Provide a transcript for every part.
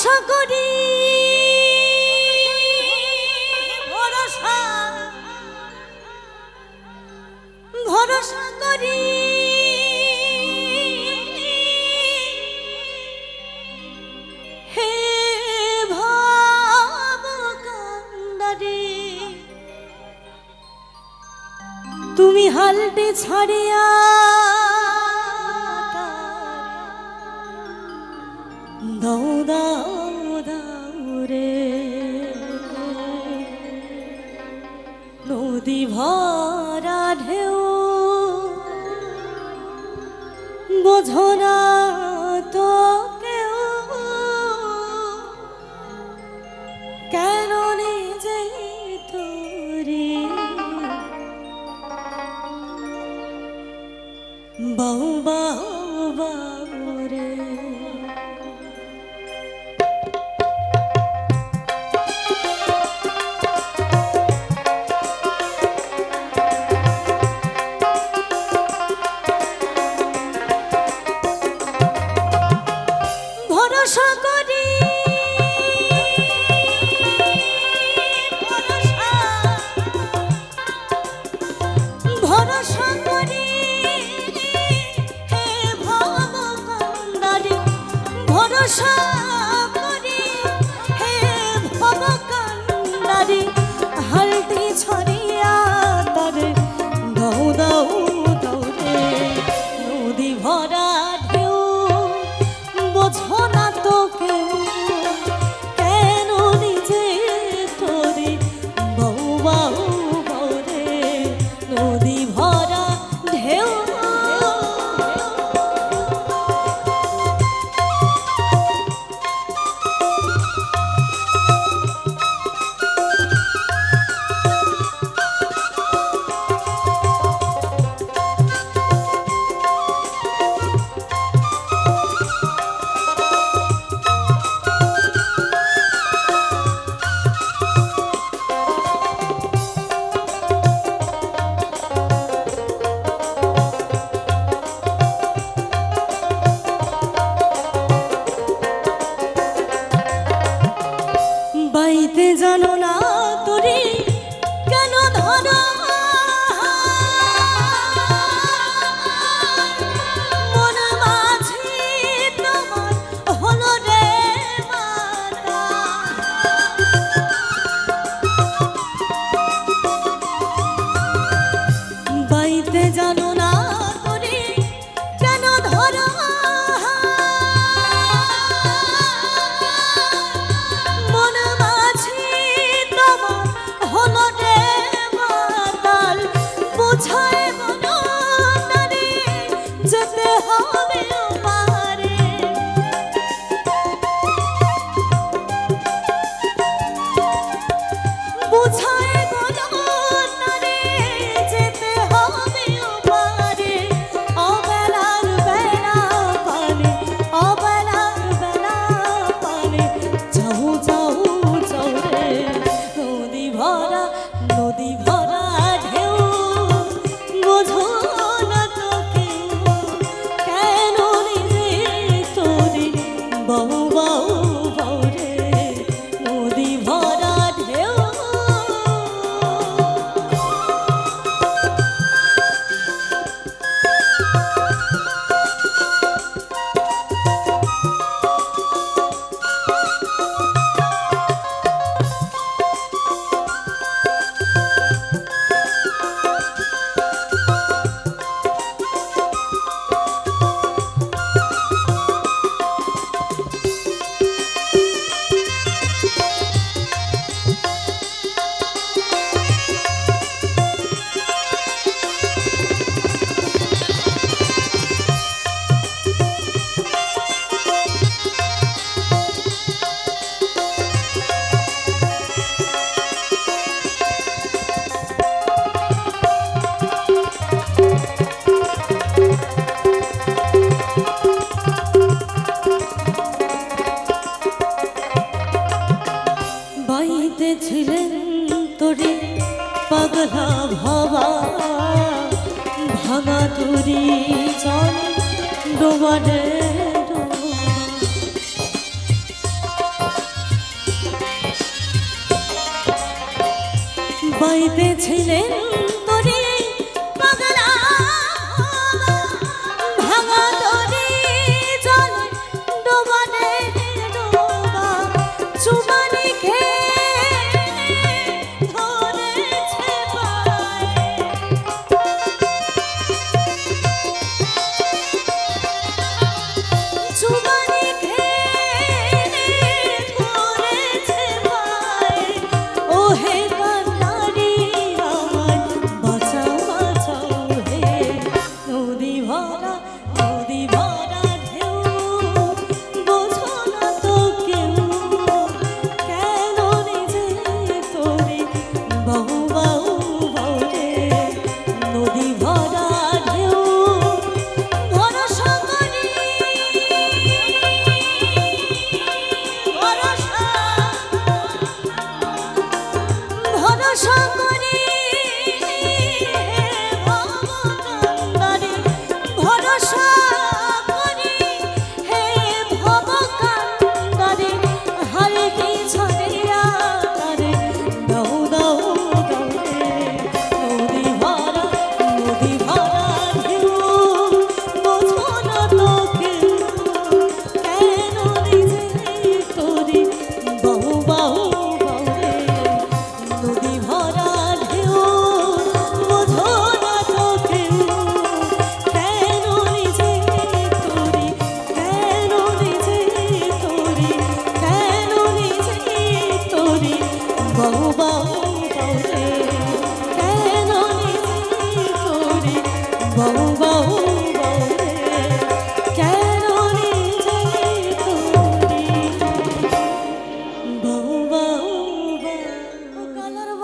ভরসা করি। ভরসা। ভরসা করি। হে ভাব তুমি হালটে ছাড়িয়া দাও দাও দাও নদী ভরা ঢেউ বোঝনা পথে জান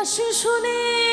কালার বাসি শুনে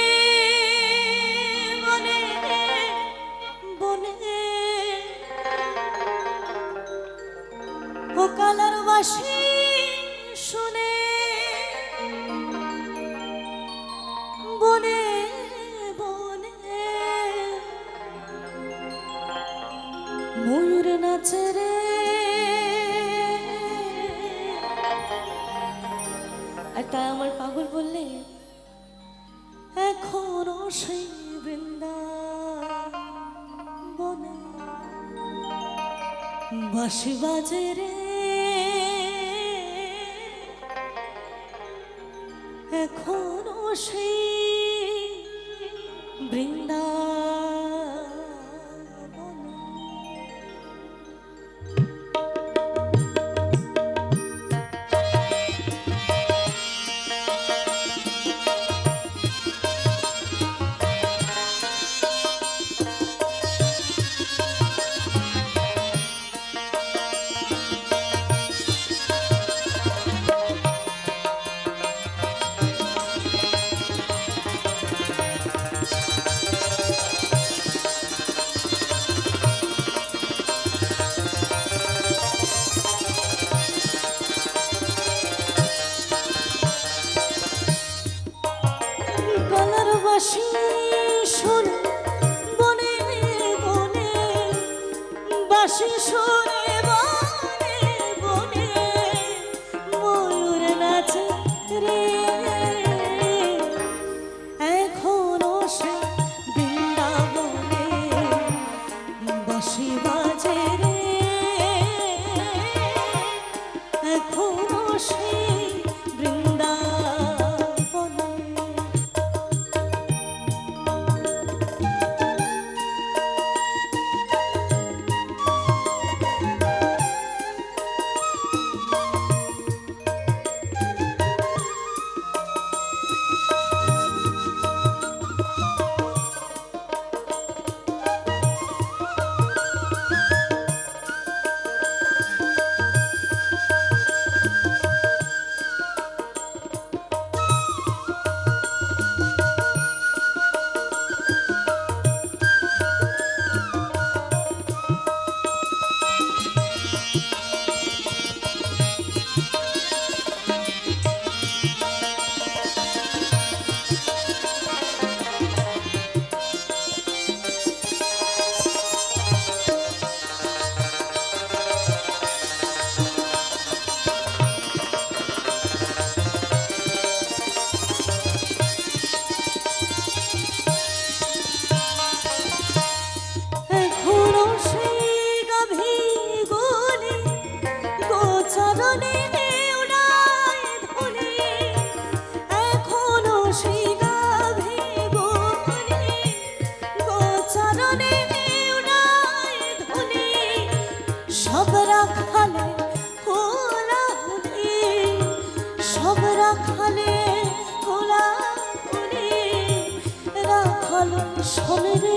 বাঁশি রে। শরীরে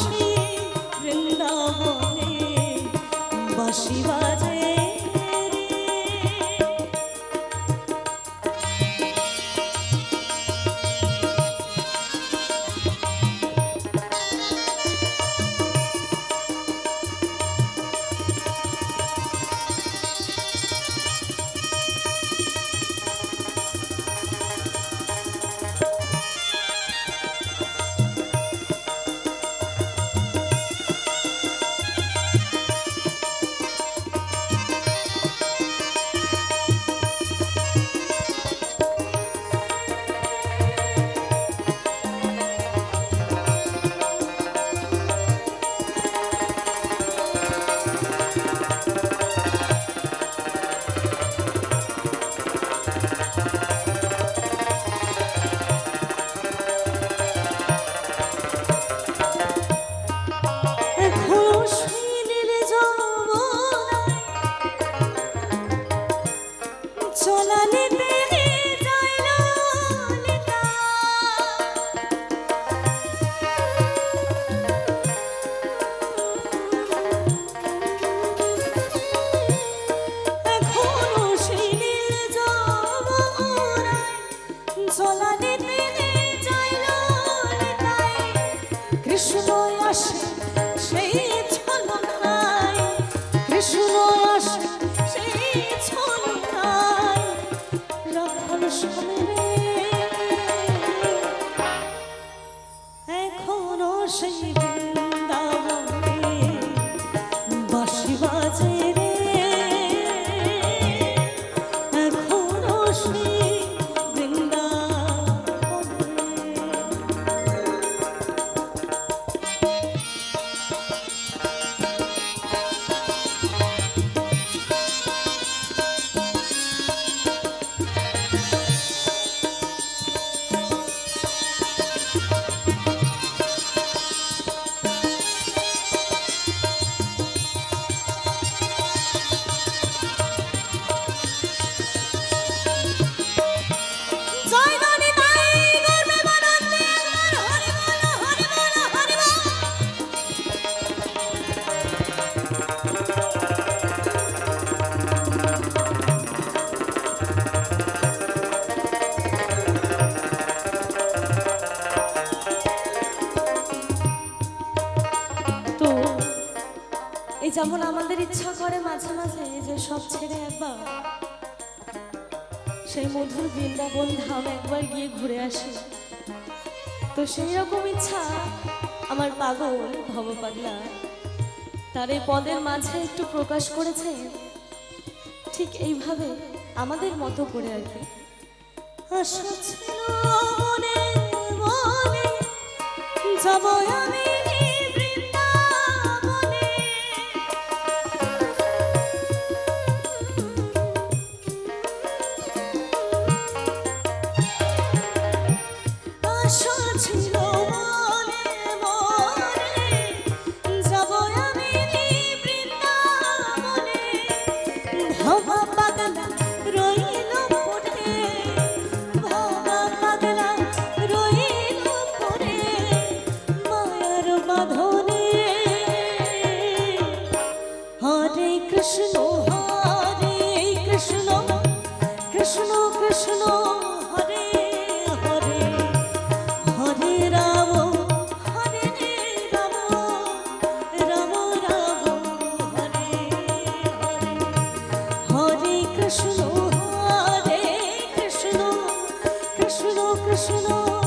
বাসি বৃন্দাবনে বাসিবা মাঝে মাঝে যে সব ছেড়ে একবার, সেই মধুর বৃন্দাবন ধাম একবার গিয়ে ঘুরে আসে। তো সেই রকম ইচ্ছা আমার পাগল ভব পাগলা। তার এই পদের মাঝে একটু প্রকাশ করেছে, ঠিক এইভাবে আমাদের মতো করে আর কি। আশা ছিল মনে মনে, যাব আমি ভব বাগানা Krishna.